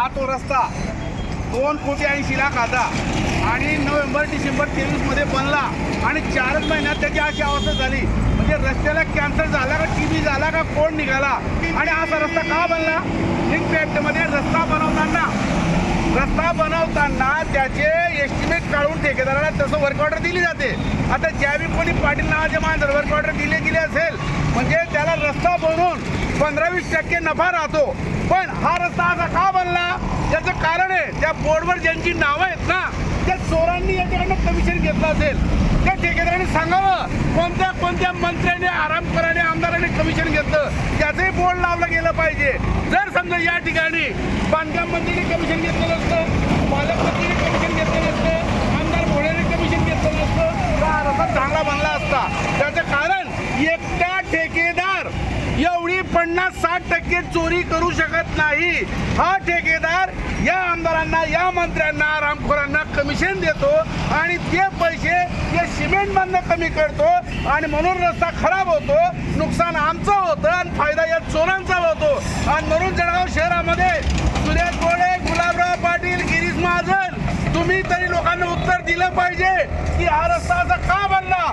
हा तो रस्ता. दोन कोटी ऐंशी लाख आता. आणि नोव्हेंबर डिसेंबर तेवीसमध्ये बनला. आणि चारच महिन्यात त्याची अशी अवस्था झाली. म्हणजे रस्त्याला कॅन्सर झाला का टी झाला का कोण निघाला? आणि असा रस्ता का बनला? लिंकमध्ये रस्ता बनवताना. रस्ता बनवताना त्याचे एस्टिमेट काढून ठेकेदाराला तसं वर्क ऑर्डर दिली जाते. आता ज्यावेळी कोणी पाटील नावाचे माणसं वर्क ऑर्डर दिले गेले असेल म्हणजे त्याला रस्ता बनवून पंधरा वीस टक्के नफा राहतो. पण हा रस्ता असा का बनला? याचं कारण आहे त्या बोर्डवर ज्यांची नावं आहेत ना त्या चोरांनी याच्याकडनं कमिशन घेतलं असेल. त्या ठेकेदाराने सांगावं कोणत्या कोणत्या मंत्र्याने आरामकराने आमदाराने कमिशन घेतलं? त्याचंही बोर्ड लावलं गेलं पाहिजे. जर समजा या ठिकाणी बांधकाम मंत्र्याने कमिशन घेतलं नसतं पालकमंत्रीने कमिशन घेतलं नसतं आमदार भोळ्याने कमिशन घेतलं नसतं तर हा रस्ता चांगला बनला असता. त्याचं कारण पन्नास साठ टक्के चोरी करू शकत नाही. हा ठेकेदार या आमदारांना या मंत्र्यांना रामखोरांना कमिशन देतो आणि ते पैसे ते सिमेंट बंद कमी करतो आणि म्हणून रस्ता खराब होतो नुकसान आमचं होतं आणि फायदा या चोरांचा होतो. आणि म्हणून जळगाव शहरामध्ये सुरेश गोळे गुलाबराव पाटील गिरीश महाजन तुम्ही तरी लोकांना उत्तर दिलं पाहिजे की हा रस्ता असा